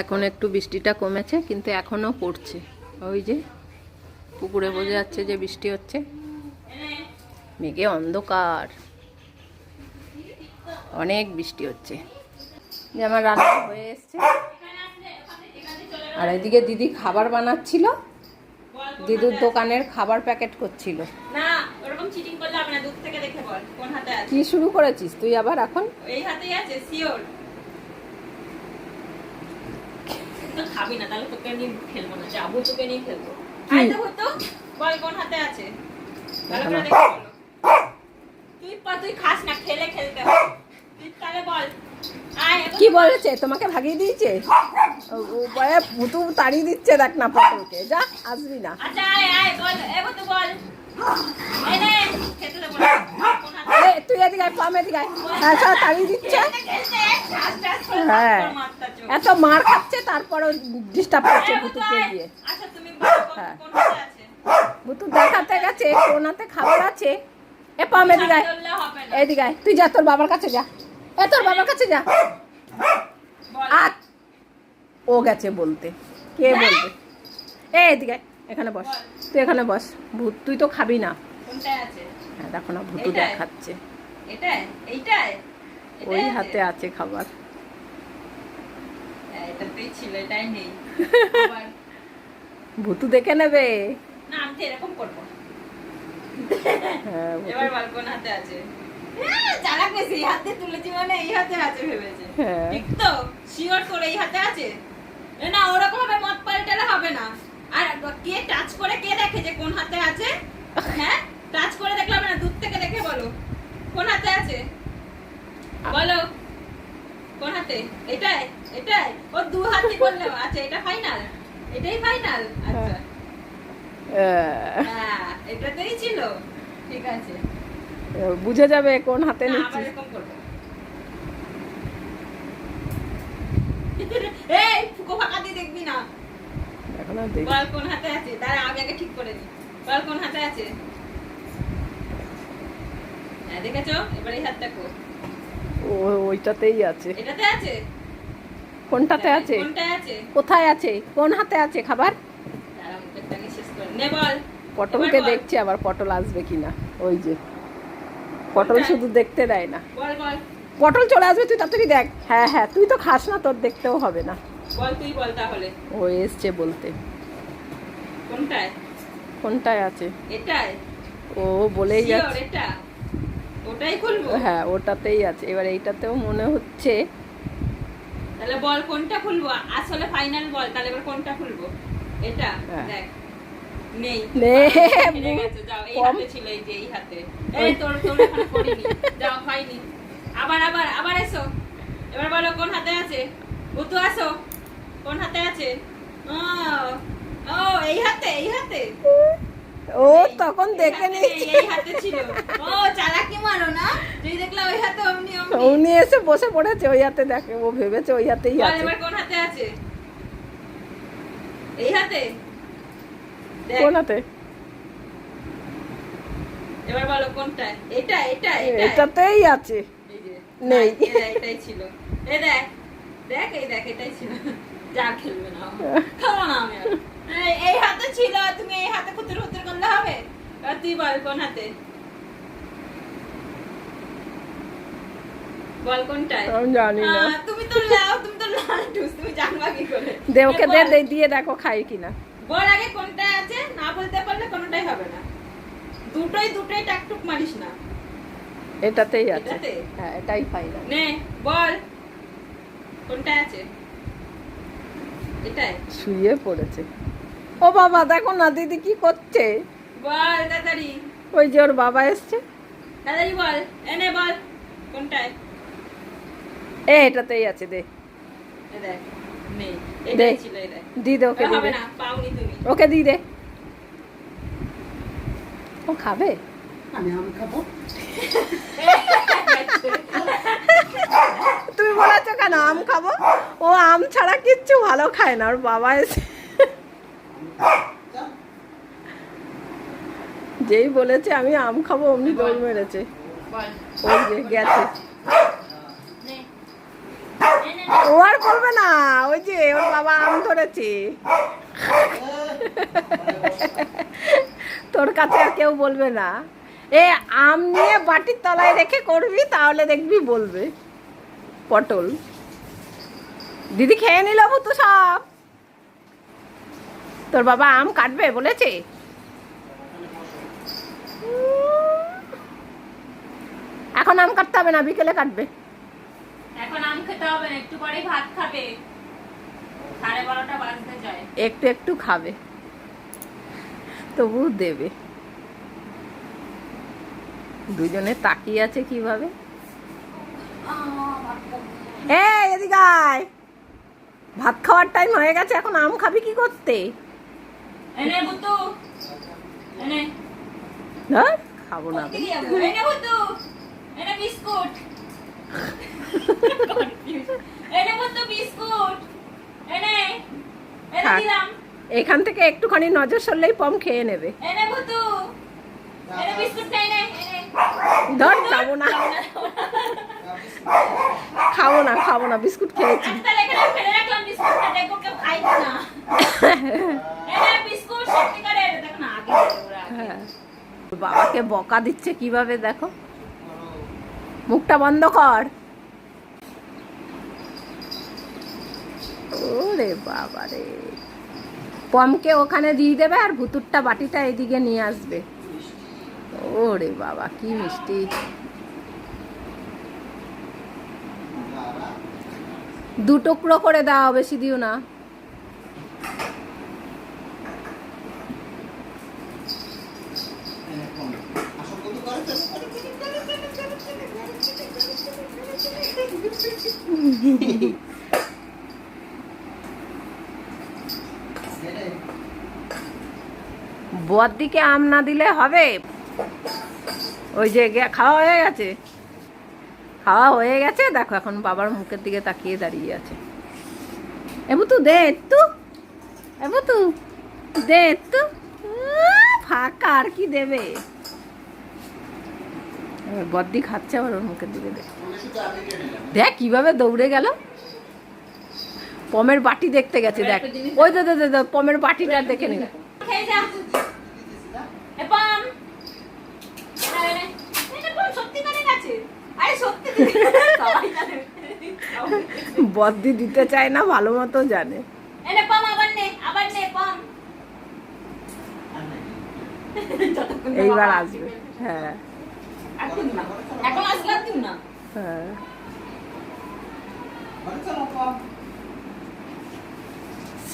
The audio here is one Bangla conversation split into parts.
এখন একটু বৃষ্টিটা কমেছে কিন্তু এখনও পড়ছে। ওই যে পুকুরে বোঝা যাচ্ছে যে বৃষ্টি হচ্ছে। মেঘে অন্ধকার। অনেক বৃষ্টি হচ্ছে। যে আমার রান্না হয়ে এসছে। আর এদিকে দিদি খাবার বানাচ্ছিল। দিদুর দোকানের খাবার প্যাকেট করছিল। হাতে কি শুরু করেছিস তুই আবার এখন? এই হাতেই আছে সিওর খাবি না তাহলে তোকে নিয়ে খেলব না যাব তোকে নিয়ে খেলব। কি? আয় তো হতো বল কোন হাতে আছে? ভালো করে না। দেখে বলো। তুই পা তুই খাস না খেলে খেলতে তুই তাহলে বল। কি বলেছে? তোমাকে ভাগিয়ে দিয়েছে? বলে পুতু তাড়িয়ে দিচ্ছে দেখ না পটলকে। যা আসবি না। আচ্ছা আয় আয় বল এবার তো বল। এই নে খেতে দেবো না। তুই এদিকে এদিকে। হ্যাঁ তাড়িয়ে দিচ্ছে। হ্যাঁ। এত মার খাচ্ছে তারপরও ডিস্টার্ব করছে কোন- হ্যাঁ। পুতু দেখাতে গেছে কোনাতে খাবার আছে। এ পাম এদিকে। তুই যা তোর বাবার কাছে যা। এ তোর বাবার কাছে যা। আর ও গেছে বলতে। কে বলবে? এ এদিকে এখানে বস। তুই এখানে বস। ভূত তুই তো খাবি না। হ্যাঁ দেখো না ভূতু দেখাচ্ছে। ওই হাতে আছে? খাবার হ্যাঁ, এটাতেই ছিল, এটাই নেই। আবার- দেখে নেবে না, আমি তো এরকম করব। হ্যাঁ এবার বল হাতে আছে? হ্যাঁ, চালাক বেশি, এই হাতে তুলেছি মানে এই হাতে আছে ভেবেছে। ঠিক তো? Sure তোর এই হাতে আছে? না, ওরকম ভাবে মত পাল্টালে হবে না। আর কে টাচ করে কে দেখে যে কোন হাতে আছে হ্যাঁ টাচ করে দেখলে হবে না দূর থেকে দেখে বলো কোন হাতে আছে বলো কোন হাতে এটাই এটাই ও দু হাতে করলে আচ্ছা এটা ফাইনাল এটাই ফাইনাল আচ্ছা। হ্যাঁ। এটাতেই ছিল। ঠিক আছে। বুঝে যাবে কোন হাতে না, আবার নিচ্ছিস। এরকম করব। এই ফুকো ফাঁকা দিয়ে দেখবি না। এখন আর দেখ বল কোন হাতে আছে? তার আমি আগে ঠিক করে নি। বল কোন হাতে আছে? হ্যাঁ দেখেছ? এবার হাতটা কো ও ওইটাতেই আছে। এটাতে আছে? কোনটাতে আছে? কোথায় আছে? কোন হাতে আছে খাবার? পটলকে দেখছি আবার পটল আসবে কিনা। ওই যে পটল শুধু দেখতে দেয় না। পটল চলে আসবে তুই তাড়াতাড়ি দেখ। হ্যাঁ হ্যাঁ তুই তো খাস না তোর দেখতেও হবে না। বল তুই বল তাহলে। ও এসছে বলতে। কোনটায়? কোনটায় আছে? ও বলেই যাচ্ছে। এটা। ওটাই খুলবো? হ্যাঁ ওটাতেই আছে। এবার এইটাতেও মনে হচ্ছে তাহলে বল কোনটা খুলবো? আসলে ফাইনাল বল তাহলে এবার কোনটা খুলবো? এটা? হ্যাঁ। দেখ। নেই। নে, হেরে গেছে, যাও এই হাতে ছিল এই যে এই হাতে। এই তোর তোর করিনি। যাও আবার আবার আবার এসো। এবার বলো কোন হাতে আছে? আসো। কোন হাতে আছে? ও এই হাতে এই হাতে। ও তখন দেখে হাতে নেই, নিয়েছি এই হাতে ছিল। ও চালাকি মারো না। তুই দেখলা ওই হাতে অমনি অমনি। উনি এসে বসে পড়েছে ওই হাতে দেখে ও ভেবেছে ওই হাতেই আছে। কোন হাতে আছে? এই হাতে? কোন হাতে? এবার বলো কোনটা? এটা এটা এটা এটাতেই আছে। নেই। দেখ, এটাই ছিল। এই দেখ দেখ এই দেখ এটাই ছিল। যা খেলবে না। খাব না আমি তুই বল কোন হাতে বল কোনটায় আমি জানি না তুমি তো লাও তুমি তো লালটুস তুমি জানবা কি করে দে ওকে দে দে দিয়ে দেখো খাই কিনা বল আগে কোনটা আছে না বলতে পারলে কোনটাই হবে না দুটোই দুটোই টাকটুক মারিস না এটাতেই আছে হ্যাঁ এটাই ফাইনাল নে বল কোনটা আছে এটাই শুয়ে পড়েছে ও বাবা দেখো না দিদি কি করছে বল তাড়াতাড়ি। ওই যে ওর বাবা এসছে। তাড়াতাড়ি বল এনে বল কোনটায়? এ এটাতেই আছে দে। দেখ দে দি দে ওকে দি দে। তুমি। ওকে দি দে। ও খাবে? আমি আম খাব। তুমি বলেছ কেন আম খাব? ও আম ছাড়া কিচ্ছু ভালো খায় না ওর বাবা এসে। যেই বলেছে, আমি আম খাব, অমনি দৌড় মেরেছে। গেছে। ও আর বলবে না, ওই যে ওর বাবা আম ধরেছে। তোর কাছে আর কেউ বলবে না। এ আম নিয়ে বাটির তলায় রেখে করবি, তাহলে দেখবি বলবে। পটল। দিদি খেয়ে নিল তো সব। তোর বাবা আম কাটবে, বলেছে? এখন আম কাটতে হবে না বিকেলে কাটবে। এখন আম খেতে হবে একটু পরেই ভাত খাবে। সাড়ে বারোটা বাজতে যায়। একটু একটু খাবে। তবু দেবে। দুজনে তাকিয়ে আছে কীভাবে? এই এদিকে আয়। ভাত খাওয়ার টাইম হয়ে গেছে এখন আম খাবি কি করতে? এনে বুতু এনে খাব না। এখান থেকে একটুখানি নজর সরলেই পম খেয়ে নেবে। না ধর না। খাব না খাব না বিস্কুট খেয়েছি। হ্যাঁ। বাবাকে বকা দিচ্ছে কীভাবে দেখো। মুখটা বন্ধ কর। ওরে বাবা রে। পমকে ওখানে দিয়ে দেবে আর ভুতুরটা বাটিটা এদিকে নিয়ে আসবে। ওরে বাবা, কি মিষ্টি। দু টুকরো করে দাও বেশি দিও না। বদিকে আম না দিলে হবে? ওই যে খাওয়া হয়ে গেছে। খাওয়া হয়ে গেছে, দেখো এখন বাবার মুখের দিকে তাকিয়ে দাঁড়িয়ে আছে। এবু তু দে একটু। এবু তু দে একটু। ফাঁকা আর কি দেবে? বদ্দি খাচ্ছে আবার ওর মুখের দিকে দেখ। দেখ কীভাবে দৌড়ে গেল। পমের বাটি দেখতে গেছে, দেখ। ওই দে পমের বাটিটা দেখে নিল বদ্দি দিতে চায় না ভালো মতো জানে। এইবার আসবে হ্যাঁ। হ্যাঁ।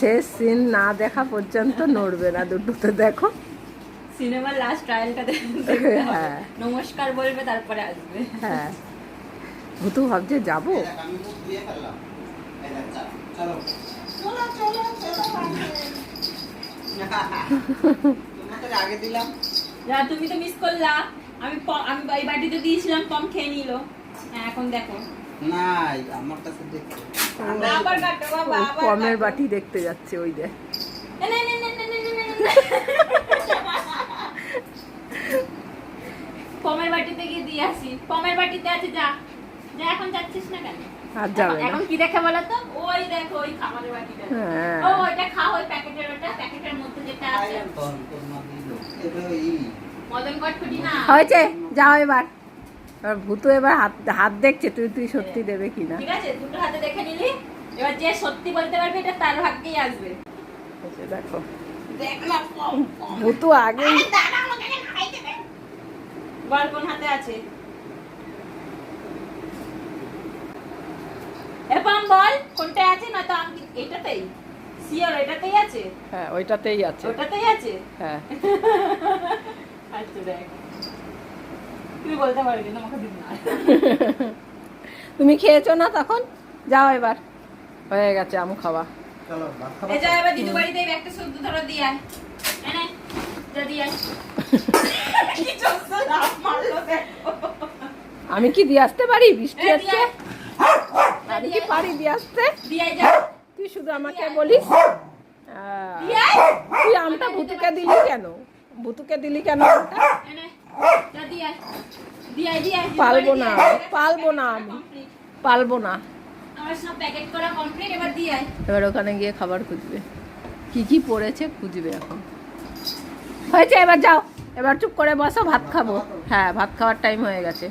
শেষ সিন না দেখা পর্যন্ত নড়বে না দুটোতে দেখো। সিনেমার লাস্ট ট্রায়ালটা দেখবে হ্যাঁ। নমস্কার বলবে তারপরে আসবে। হ্যাঁ। তো ভাবছে যাব? আগে তুমি তো মিস করলা। আমি আমি দিয়েছিলাম খেয়ে নিল। হ্যাঁ, এখন দেখো। পমের বাটি দেখতে যাচ্ছে ওই দেখ। পমের বাটিতে গিয়ে দিয়ে আসি। পমের বাটিতে আছে যা। এখন যাচ্ছিস না কেন? আর যাবে এখন কি দেখে বলো তো? ওই দেখো ওই খাবারের বাটিটা হ্যাঁ। ও ওইটা খাও ওই প্যাকেটের ওটা প্যাকেটের মধ্যে যেটা আছে। মদন কটকটি না। হয়েছে যাও এবার। এবার ভূতু এবার হাত হাত দেখছে তুই তুই সত্যি দেবে কিনা। ঠিক আছে দুটো হাতে দেখে নিলি। এবার যে সত্যি বলতে পারবে এটা তার ভাগ্যেই আসবে। দেখো। ভূতু বল কোন হাতে আছে? বল কোনটা আছে? না তো আমি এটাতেই সিওর এটাতেই আছে? হ্যাঁ ওইটাতেই আছে। ওটাতেই আছে? হ্যাঁ। আচ্ছা দেখ। তুই বলতে পারবি না আমাকে দিন না। তুমি খেয়েছো না তখন? যাও এবার। হয়ে গেছে আম খাওয়া। চলো ভাত খাব এই যা এবার দিদু বাড়িতে একটা শুদ্ধ ধরো দিয়ে আয়। যা দিয়ে আয়। কি চলছে মারলো আমি কি দিয়ে আসতে পারি? বৃষ্টি আয়। আমি কি পারি দিয়ে আসতে? দিয়ে আয় যা তুই শুধু আমাকে বলিস? আয়। তুই আমটা ভুতুকে দিলি কেন? ভুতুকে দিলি কেন পালবো না। পালবো না আমি। পালবো না। আমার সব প্যাকেট করা কমপ্লিট এবার এবার ওখানে গিয়ে খাবার খুঁজবে। কি কি পড়েছে খুঁজবে এখন। হয়েছে এবার যাও। এবার চুপ করে বসো ভাত খাব। হ্যাঁ ভাত খাওয়ার টাইম হয়ে গেছে।